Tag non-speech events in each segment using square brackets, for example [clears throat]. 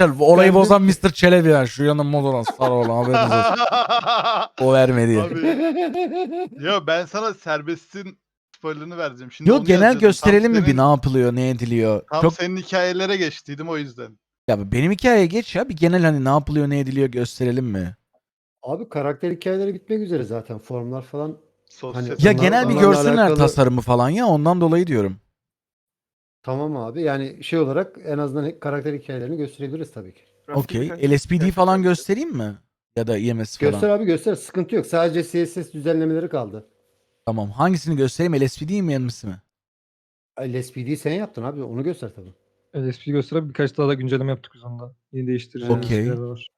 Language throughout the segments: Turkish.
Arkadaşlar olayı Ben de- bozan Mr. Çelebi ya. Şu yanında mod olan sarı olan haberiniz olsun. [laughs] O vermedi ya. Abi. Yo ben sana serbestin spoilerını vereceğim. Şimdi Yok onu genel gösterelim mi bir senin- ne yapılıyor ne ediliyor. Tam Çok senin hikayelere geçtiydim o yüzden. ya benim hikayeye geç ya bir genel hani ne yapılıyor ne ediliyor gösterelim mi? Abi karakter hikayeleri bitmek üzere zaten. Formlar falan. Sosyal. Hani- Ya Onlar- genel bir onlarla görsünler alakalı- tasarımı falan ya ondan dolayı diyorum. Tamam abi. Yani şey olarak en azından karakter hikayelerini gösterebiliriz tabii ki. Okey. LSPD falan göstereyim mi? Ya da IMS falan. Göster abi göster. Sıkıntı yok. Sadece CSS düzenlemeleri kaldı. Tamam. Hangisini göstereyim? LSPD mi IMS mi? LSPD sen yaptın abi. Onu göster tabii. LSP gösterip birkaç daha da güncelleme yaptık biz onda. Yeni değiştireceğimiz Okey. şeyler de var.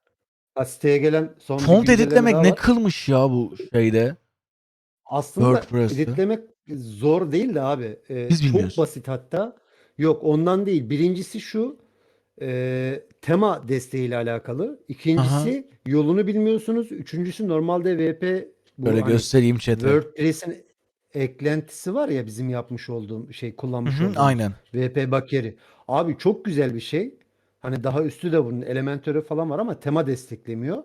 Ha, siteye gelen son bir Font güncelleme editlemek daha ne var. kılmış ya bu şeyde. Aslında WordPress'te. editlemek zor değil de abi. Ee, Biz çok bilmiyoruz. basit hatta. Yok ondan değil. Birincisi şu e, tema desteğiyle alakalı. İkincisi yolunu bilmiyorsunuz. Üçüncüsü normalde VP bu Böyle hani göstereyim chat'e. WordPress'in eklentisi var ya bizim yapmış olduğum şey kullanmış hı, olduğumuz. aynen. VP Bakeri. Abi çok güzel bir şey. Hani daha üstü de bunun elementörü falan var ama tema desteklemiyor.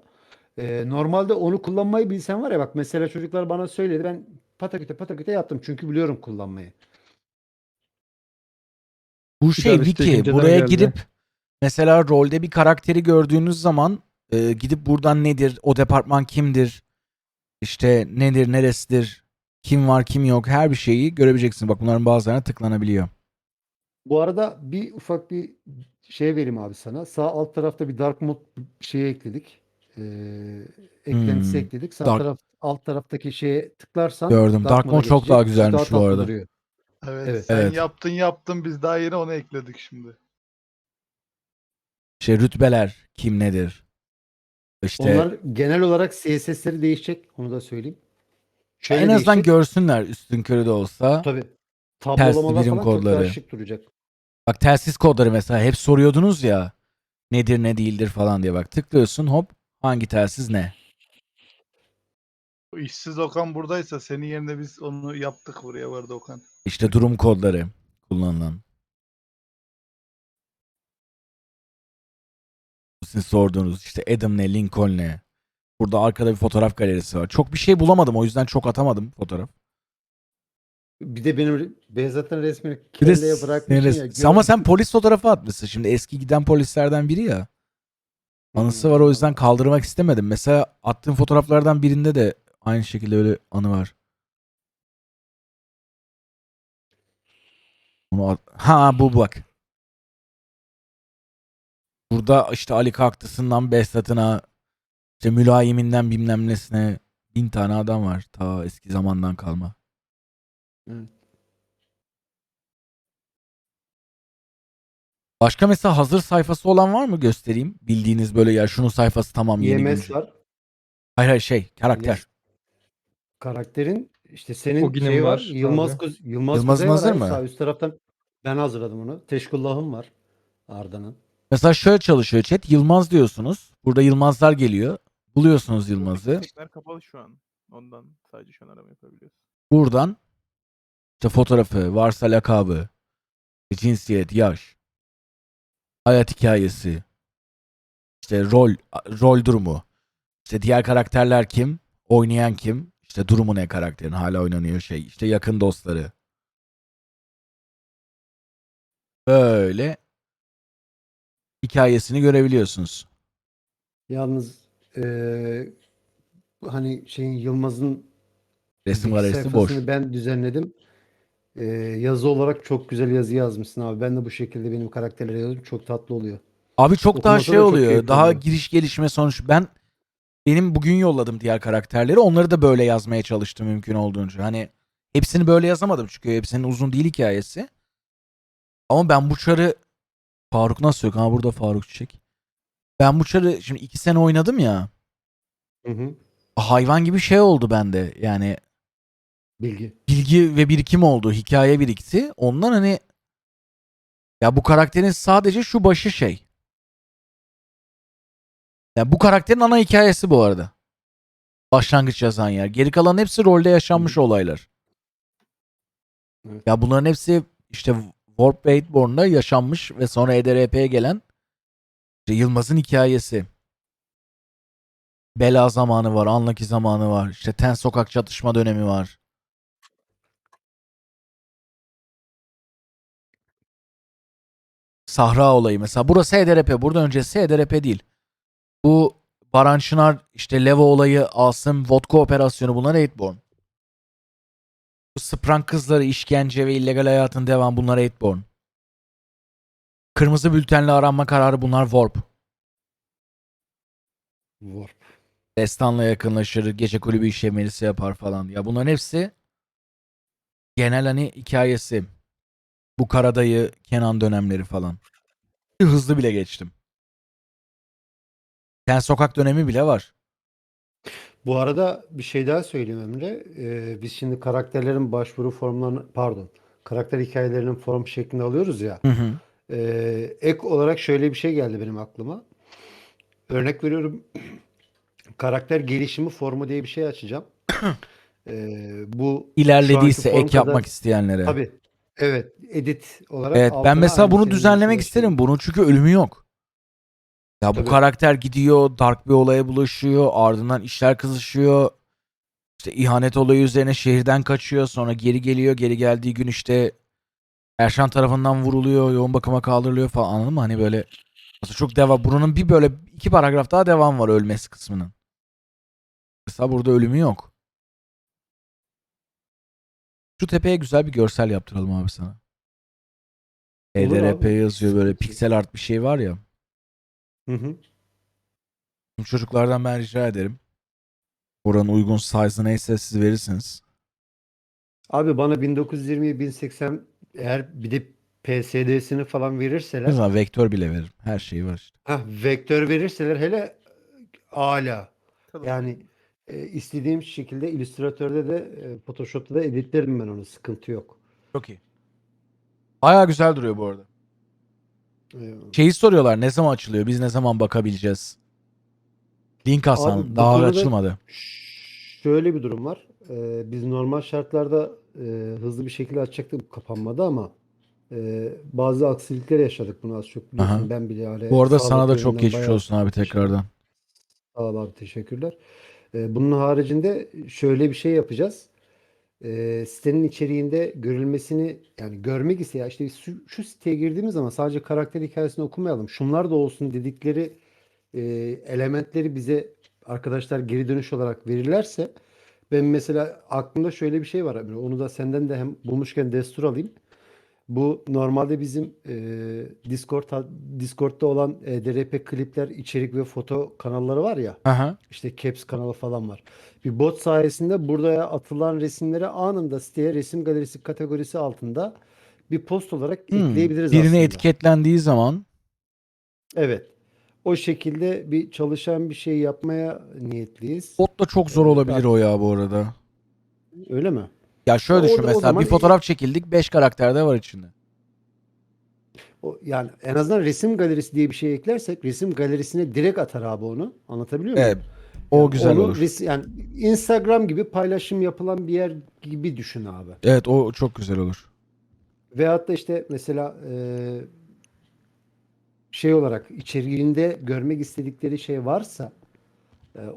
Ee, normalde onu kullanmayı bilsen var ya bak mesela çocuklar bana söyledi ben pataküte pataküte yaptım çünkü biliyorum kullanmayı. Bu şey wiki. güncelleme Buraya geldi. girip mesela rolde bir karakteri gördüğünüz zaman e, gidip buradan nedir, o departman kimdir, işte nedir, neresidir, kim var, kim yok her bir şeyi görebileceksiniz. Bak bunların bazılarına tıklanabiliyor. Bu arada bir ufak bir şey vereyim abi sana. Sağ alt tarafta bir dark mode şeyi ekledik. Ee, eklentisi Hmm, ekledik. Sağ dark- taraf alt taraftaki şeye tıklarsan Gördüm. Dark mode'a mode çok geçecek. daha Çok güzelmiş bu arada. duruyor. Evet, Evet. sen Evet. yaptın yaptın biz daha yeni onu ekledik şimdi. İşte rütbeler kim nedir. İşte Onlar genel olarak CSS'leri değişecek. Onu da söyleyeyim. Şöyle en azından değişecek. görsünler üstün körü de olsa. Tabii. Tablolamalar birim falan çok daha kodları. şık duracak. Bak telsiz kodları mesela hep soruyordunuz ya. Nedir ne değildir falan diye bak tıklıyorsun hop hangi telsiz ne. Bu işsiz Okan buradaysa senin yerine biz onu yaptık buraya vardı Okan. İşte durum kodları kullanılan. Sizin sorduğunuz işte Adam ne, Lincoln ne. Burada arkada bir fotoğraf galerisi var. Çok bir şey bulamadım o yüzden çok atamadım fotoğraf. Bir de benim ben zaten resmini kelleye senin ya. res- ama sen polis fotoğrafı atmışsın. Şimdi eski giden polislerden biri ya. Anısı Hmm, var o yüzden kaldırmak istemedim. Mesela attığım fotoğraflardan birinde de aynı şekilde öyle anı var. Bunu ha bu bak. Burada işte Ali Kaktısı'ndan Behzat'ına işte mülayiminden bilmem nesine bin tane adam var. Ta eski zamandan kalma. Evet. Başka mesela hazır sayfası olan var mı göstereyim? Bildiğiniz böyle ya şunun sayfası tamam yeni IMS güncel. var. Hayır hayır şey karakter. Karakterin işte senin Ogin'in şey var. var Yılmaz abi. Kuz Yılmaz, Yılmaz'ın Kuzey var hazır abi mı? Sağ üst taraftan ben hazırladım onu. Teşkullah'ım var. Arda'nın. Mesela şöyle çalışıyor chat. Yılmaz diyorsunuz. Burada Yılmazlar geliyor. Buluyorsunuz Yılmaz'ı. Seçenekler kapalı şu an. Ondan sadece şu an arama yapabiliyoruz. Buradan işte fotoğrafı, varsa lakabı, cinsiyet, yaş, hayat hikayesi, işte rol, rol durumu, işte diğer karakterler kim, oynayan kim, işte durumu ne karakterin hala oynanıyor şey, işte yakın dostları. Böyle hikayesini görebiliyorsunuz. Yalnız eee, hani şeyin Yılmaz'ın Resim galerisi boş. sayfasını ben düzenledim. Eee, yazı olarak çok güzel yazı yazmışsın abi. Ben de bu şekilde benim karakterlere yazıyorum. Çok tatlı oluyor. Abi çok daha Okuması şey da çok oluyor. keyifli Daha oluyor. giriş gelişme sonuç. Ben benim bugün yolladım diğer karakterleri. Onları da böyle yazmaya çalıştım mümkün olduğunca. Hani hepsini böyle yazamadım çünkü hepsinin uzun değil hikayesi. Ama ben bu çarı Faruk nasıl yok? Ha burada Faruk Çiçek. Ben bu çarı şimdi iki sene oynadım ya. Hı hı. Hayvan gibi şey oldu bende. Yani Bilgi. bilgi ve birikim oldu. Hikaye birikti. Ondan hani ya bu karakterin sadece şu başı şey. Ya bu karakterin ana hikayesi bu arada. Başlangıç yazan yer. Geri kalan hepsi rolde yaşanmış olaylar. Evet. Ya bunların hepsi işte Warp ve Eightborn'da yaşanmış ve sonra E EDRP'ye gelen İşte Yılmaz'ın hikayesi. Bela zamanı var, Anlaki zamanı var. İşte Ten Sokak çatışma dönemi var. Sahra olayı mesela. Burası HDRP. Burada öncesi HDRP değil. Bu Baran Çınar, işte Levo olayı, Asım, Vodka operasyonu bunlar Eightborn. Bu Sprank kızları, işkence ve illegal hayatın devam bunlar Eightborn. Kırmızı bültenle aranma kararı bunlar Warp. Var. Destanla yakınlaşır, gece kulübü işemelisi yapar falan. Ya bunların hepsi genel hani hikayesi. Bu Karadayı, Kenan dönemleri falan. Hızlı bile geçtim. Ten sokak dönemi bile var. Bu arada bir şey daha söyleyeyim Emre. Ee, biz şimdi karakterlerin başvuru formlarını pardon karakter hikayelerinin form şeklinde alıyoruz ya. Hı hı. Ee, ek olarak şöyle bir şey geldi benim aklıma. Örnek veriyorum karakter gelişimi formu diye bir şey açacağım. [coughs] Ee, bu İlerlediyse ek yapmak kadar- isteyenlere. Tabii. Evet, edit olarak Evet ben mesela bunu düzenlemek isterim. Bunun çünkü ölümü yok. Ya bu Tabii. karakter gidiyor, dark bir olaya bulaşıyor, ardından işler kızışıyor. İşte ihanet olayı üzerine şehirden kaçıyor, sonra geri geliyor. Geri geldiği gün işte Erşan tarafından vuruluyor, yoğun bakıma kaldırılıyor falan anladın mı? Hani böyle mesela çok devam. Bunun bir böyle iki paragraf daha devam var ölmesi kısmının. Mesela burada ölümü yok. Şu tepeye güzel bir görsel yaptıralım abi sana. Olur EDRP abi. yazıyor böyle piksel art bir şey var ya. Hı hı. Çocuklardan ben rica ederim. Oranın uygun size neyse siz verirsiniz. Abi bana 1920 1080 eğer bir de PSD'sini falan verirseler Mesela vektör bile veririm. Her şeyi var işte. Ha, vektör verirseler hele ala. Tabii. Yani e, istediğim şekilde Illustrator'da da e, Photoshop'ta da editlerim ben onu. Sıkıntı yok. Çok iyi. Baya güzel duruyor bu arada. E, Şeyi soruyorlar ne zaman açılıyor? Biz ne zaman bakabileceğiz? Link Hasan. Abi bu Daha konuda- açılmadı. şöyle bir durum var. E, biz normal şartlarda e, hızlı bir şekilde açacaktık kapanmadı ama e, bazı aksilikler yaşadık bunu az çok biliyorsun. Aha. Ben bile hani Bu arada sağlık sana da çok yönünden geçmiş bayağı olsun abi tekrardan. Sağ ol abi teşekkürler. Ee, bunun haricinde şöyle bir şey yapacağız. Ee, sitenin içeriğinde görülmesini yani görmek isteyen işte şu, şu siteye girdiğimiz zaman sadece karakter hikayesini okumayalım. Şunlar da olsun dedikleri e, elementleri bize arkadaşlar geri dönüş olarak verirlerse ben mesela aklımda şöyle bir şey var. Emre, Onu da senden de hem bulmuşken destur alayım. Bu normalde bizim e, Discord Discord'da olan e, DRP klipler, içerik ve foto kanalları var ya. Aha. İşte Caps kanalı falan var. Bir bot sayesinde buraya atılan resimleri anında siteye resim galerisi kategorisi altında bir post olarak Hmm. ekleyebiliriz Birine aslında. etiketlendiği zaman Evet. O şekilde bir çalışan bir şey yapmaya niyetliyiz. bot da çok zor olabilir abi. o ya bu arada. Öyle mi? Ya şöyle düşün o mesela zaman bir fotoğraf çekildik 5 karakter de var içinde. O, yani en azından resim galerisi diye bir şey eklersek resim galerisine direkt atar abi onu. Anlatabiliyor muyum? Evet. O güzel onu olur. res- yani Instagram gibi paylaşım yapılan bir yer gibi düşün abi. Evet o çok güzel olur. Veyahut da işte mesela eee, şey olarak içeriğinde görmek istedikleri şey varsa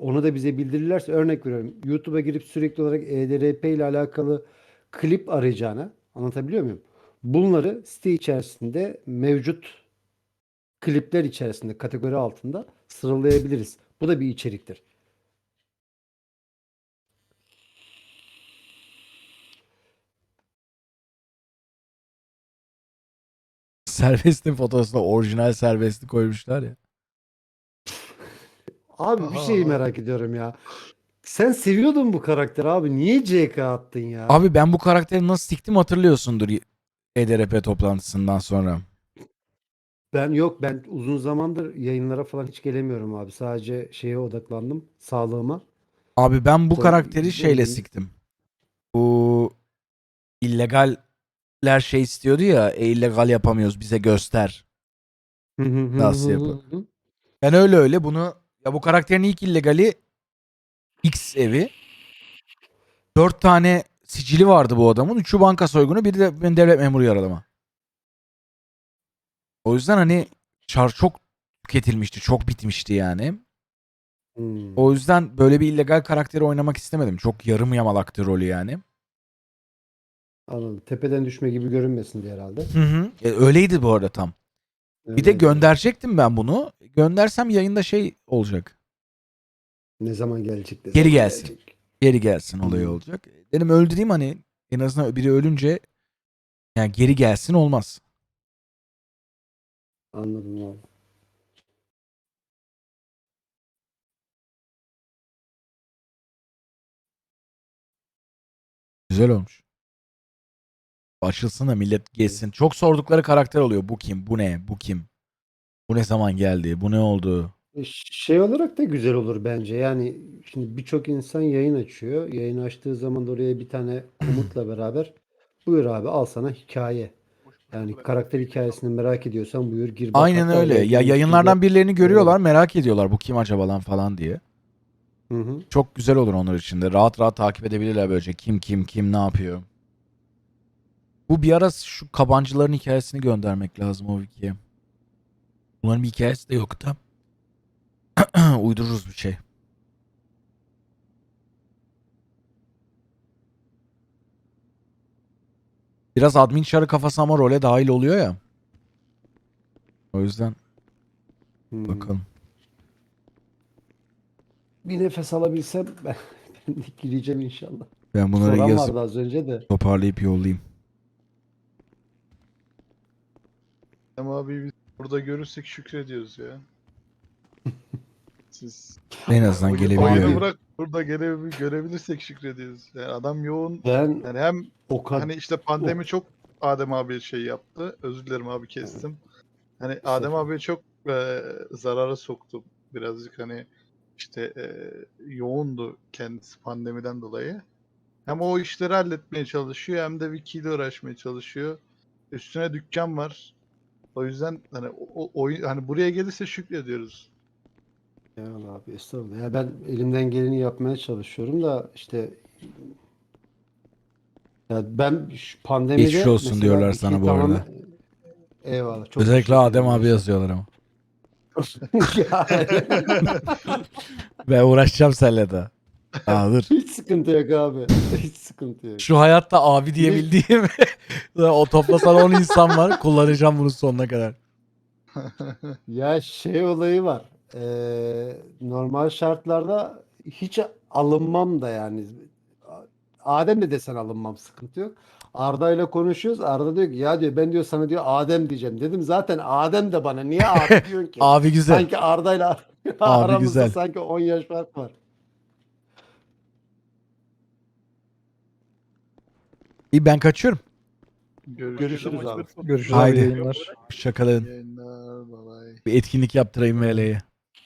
onu da bize bildirirlerse örnek veriyorum. YouTube'a girip sürekli olarak EDRP ile alakalı klip arayacağına anlatabiliyor muyum? Bunları site içerisinde mevcut klipler içerisinde kategori altında sıralayabiliriz. Bu da bir içeriktir. Serbestin fotoğrafına orijinal serbestli koymuşlar ya. Abi bir şey merak ediyorum ya. Sen seviyordun bu karakteri abi. Niye CK attın ya? Abi ben bu karakteri nasıl siktim hatırlıyorsundur EDRP toplantısından sonra. Ben yok ben uzun zamandır yayınlara falan hiç gelemiyorum abi. Sadece şeye odaklandım. Sağlığıma. Abi ben bu karakteri şeyle siktim. Bu illegaller şey istiyordu ya, e, illegal yapamıyoruz bize göster. Nasıl yapalım? Ben öyle öyle bunu ya bu karakterin ilk illegali X evi. Dört tane sicili vardı bu adamın. Üçü banka soygunu, biri de ben devlet memuru yaralama. O yüzden hani çar çok tüketilmişti. Çok bitmişti yani. Hmm. O yüzden böyle bir illegal karakteri oynamak istemedim. Çok yarım yamalaktı rolü yani. Anladım. Tepeden düşme gibi görünmesin diye herhalde. Hı hı. E, öyleydi bu arada tam. Bir de Evet. gönderecektim ben bunu. Göndersem yayında şey olacak. Ne zaman gelecek? ne Geri zaman gelsin. gelecek? Geri gelsin olayı Hı. olacak. Dedim öldüreyim hani en azından biri ölünce yani geri gelsin olmaz. Anladım abi. Güzel olmuş. Açılsın da millet geçsin. Çok sordukları karakter oluyor. Bu kim? Bu ne? Bu kim? Bu ne zaman geldi? Bu ne oldu? E, Şey olarak da güzel olur bence. Yani şimdi birçok insan yayın açıyor. Yayın açtığı zaman da oraya bir tane [clears throat] komutla beraber buyur abi al sana hikaye. Yani karakter hikayesini merak ediyorsan buyur gir bak. Aynen Hatta öyle. Ya yayınlardan birilerini görüyorlar, merak ediyorlar bu kim acaba lan falan diye. Hı hı. Çok güzel olur onlar için de. Rahat rahat takip edebilirler böylece. Kim kim kim ne yapıyor. Bu bir ara şu kabancıların hikayesini göndermek lazım o wikiye. Bunların bir hikayesi de yok da. [clears throat] Uydururuz bir şey. Biraz admin çarı kafası ama role dahil oluyor ya. O yüzden Hmm. bakalım. Bir nefes alabilsem ben, [laughs] ben de gireceğim inşallah. Ben bunları Soran yazıp vardı az önce de. toparlayıp yollayayım. Ama abi biz burada görürsek şükrediyoruz ya. [laughs] Siz En azından oyunu gelebiliyor. bırak burada gele, görebilirsek şükrediyoruz. Yani adam yoğun. Ben Yani hem o kadar hani işte pandemi çok Adem abi şey yaptı. Özür dilerim abi kestim. Hani Adem abi çok e, zarara soktu. Birazcık hani işte e, yoğundu kendisi pandemiden dolayı. Hem o işleri halletmeye çalışıyor hem de Wiki ile uğraşmaya çalışıyor. Üstüne dükkan var. O yüzden hani o, oyun hani buraya gelirse şükrediyoruz. Ya abi estağfurullah. Ya ben elimden geleni yapmaya çalışıyorum da işte ya ben şu pandemide Geçmiş olsun mesela diyorlar iki sana bu tamamen- arada. Eyvallah. Çok Özellikle Adem abi yazıyorlar ama. [laughs] [laughs] Ben uğraşacağım seninle de. Aa, dur. hiç sıkıntı yok abi. Hiç sıkıntı yok. Şu hayatta abi diyebildiğim [laughs] o toplasan 10 insan var. Kullanacağım bunu sonuna kadar. [laughs] Ya şey olayı var. Ee, normal şartlarda hiç alınmam da yani. Adem de desen alınmam sıkıntı yok. Arda ile konuşuyoruz. Arda diyor ki ya diyor ben diyor sana diyor Adem diyeceğim. Dedim zaten Adem de bana niye abi [laughs] diyorsun ki? Abi güzel. Sanki Arda ile aramızda güzel. sanki 10 yaş fark var. İyi ben kaçıyorum. Görüşürüz abi. Görüşürüz Haydi. abi yayınlar. Şakaların. Yayınlar, bye bye. Bir etkinlik yaptırayım VL'ye.